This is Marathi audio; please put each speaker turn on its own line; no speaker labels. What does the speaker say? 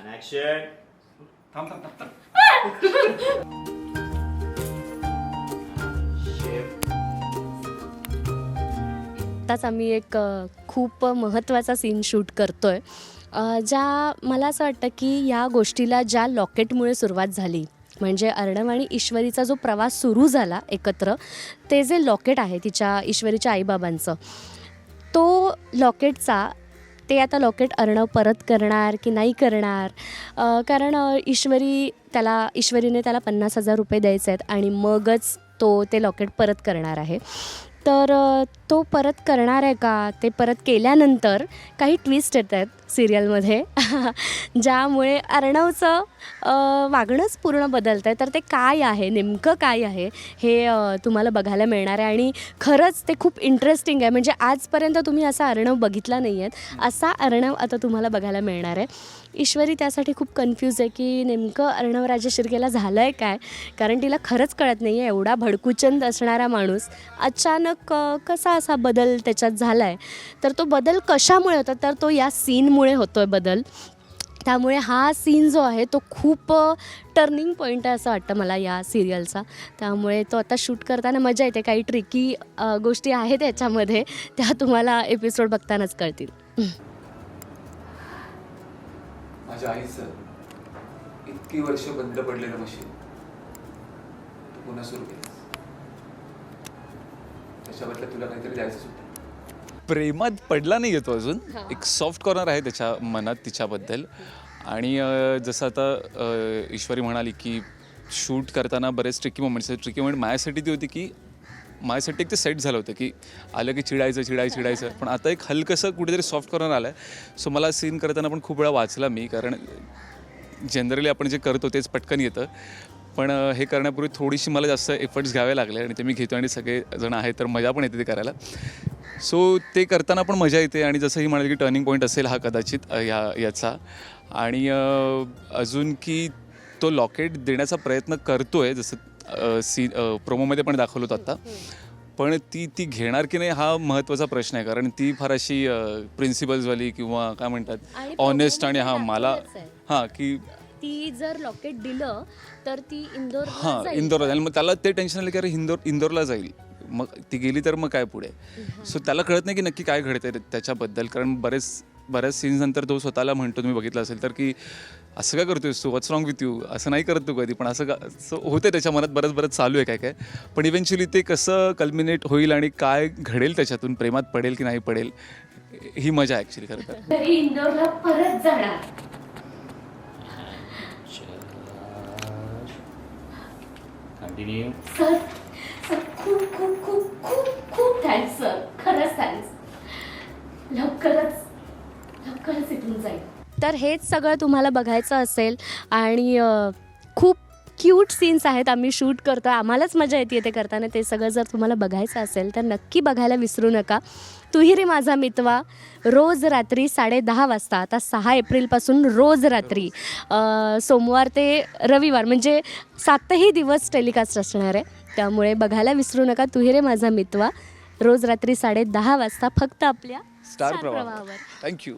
And action.
थांब थांब थांब थांब.
आत्ताच आम्ही एक अ, खूप महत्त्वाचा सीन शूट करतोय अ, ज्या मला असं वाटतं की या गोष्टीला ज्या लॉकेटमुळे सुरुवात झाली म्हणजे अर्णव आणि ईश्वरीचा जो प्रवास सुरू झाला एकत्र ते जे लॉकेट आहे तिच्या ईश्वरीच्या आईबाबांचं तो लॉकेटचा ते आता लॉकेट अर्णव परत करणार की नाही करणार? कारण ईश्वरी त्याला ईश्वरीने त्याला पन्नास हजार रुपये द्यायचे आहेत आणि मगच तो ते लॉकेट परत करणार आहे. तर तो परत करणार आहे का? ते परत केल्यानंतर काही ट्विस्ट येत आहेत सिरियलमध्ये ज्यामुळे अर्णवचं वागणंच पूर्ण बदलतं आहे तर ते काय आहे? नेमकं काय आहे? हे तुम्हाला बघायला मिळणार आहे. आणि खरंच ते खूप इंटरेस्टिंग आहे. म्हणजे आजपर्यंत तुम्ही असा अर्णव बघितला नाही आहेत असा अर्णव आता तुम्हाला बघायला मिळणार आहे. ईश्वरी त्यासाठी खूप कन्फ्यूज आहे की नेमकं अर्णव राजा शिर्केला झालं आहे काय? कारण तिला खरंच कळत नाही आहे एवढा भडकुचंद असणारा माणूस अचानक अचानक कसा असा बदल त्याच्यात झाला आहे तर तो बदल कशामुळे होता? तर तो या सीनमुळे होतो आहे बदल. त्यामुळे हा सीन जो आहे तो खूप टर्निंग पॉईंट आहे असं वाटतं मला या सिरियलचा त्यामुळे तो आता शूट करताना मजा येते. काही ट्रिकी गोष्टी आहेत याच्यामध्ये. त्या तुम्हाला एपिसोड बघतानाच कळतील.
माझ्या आईचं इतकी वर्ष बंद पडलेलं मशीन पुन्हा सुरू केलं त्याच्याबद्दल तुला काहीतरी द्यायचं सुद्धा. प्रेमात पडला नाही येतो अजून. एक सॉफ्ट कॉर्नर आहे त्याच्या मनात तिच्याबद्दल. आणि अं, जसं आता अं, ईश्वरी म्हणाली की शूट करताना बरेच ट्रिकी मोमेंट्स आहेत. ट्रिकी मोमेंट माझ्यासाठी ती होती की माझ्यासाठी एक ते सेट झालं होतं की आलं की चिडायचं चिडायचं चिडायचं. पण आता एक हलकंसं कुठेतरी सॉफ्ट कॉर्नर आलं आहे सो मला सीन करताना पण खूप वेळा वाचला मी कारण जनरली आपण जे करतो तेच पटकन येतं. पण हे करण्यापूर्वी थोडीशी मला जास्त एफर्ट्स घ्यावे लागले आणि ते मी घेतो आणि सगळे जण आहेत तर मजा पण येते ते करायला. सो ते करताना पण मजा येते आणि जसं ही म्हणाली की टर्निंग पॉईंट असेल हा कदाचित या याचा. आणि अजून की तो लॉकेट देण्याचा प्रयत्न करतोय जसं अं, सी प्रोमोमध्ये पण दाखवलं होतं आता. पण ती ती घेणार की नाही हा महत्त्वाचा प्रश्न आहे कारण ती फार अशी प्रिन्सिपल्सवाली किंवा काय म्हणतात ऑनेस्ट आणि हां मला
आहे.
हां की
ती जर लॉकेट दिलं तर ती इंदोर
हां इंदोरला जाईल. मग त्याला ते टेन्शन आलं की अरे इंदोर इंदोरला जाईल. मग ती गेली तर मग काय पुढे? सो त्याला कळत नाही की नक्की काय घडतंय त्याच्याबद्दल. कारण बरेच बऱ्याच सीन्स नंतर तो स्वतःला म्हणतो तुम्ही बघितलं असेल तर की असं काय करतोयस तू? वॉट्स रॉंग विथ यू असं नाही करत तू कधी पण असं का असं होते त्याच्या मनात बरंच बरंच चालू आहे काय काय. पण इव्हेंच्युअली ते कसं कल्मिनेट होईल आणि काय घडेल त्याच्यातून प्रेमात पडेल की नाही पडेल ही मजा ॲक्च्युली खरं तर
तरी इंदोरला परत जाणार.
Continue.
सर सर खूप खूप खूप खूप खूप थँक्स सर. खरंच थँक्स लवकरच लवकरच इथून जाईल. तर हेच सगळं तुम्हाला बघायचं असेल आणि क्यूट सीन्स आहेत आम्ही शूट करतो आम्हालाच मजा येते ते करताना. ते सगळं जर तुम्हाला बघायचं असेल तर नक्की बघायला विसरू नका. तुही रे माझा मितवा रोज रात्री साडेदहा वाजता आता सहा एप्रिलपासून रोज रात्री. सोमवार ते रविवार म्हणजे सातही दिवस टेलिकास्ट असणार आहे. त्यामुळे बघायला विसरू नका तुही रे माझा मितवा रोज रात्री साडेदहा वाजता फक्त आपल्या
स्टार
स्टार
प्रवाह.
प्रवाहावर.
थँक्यू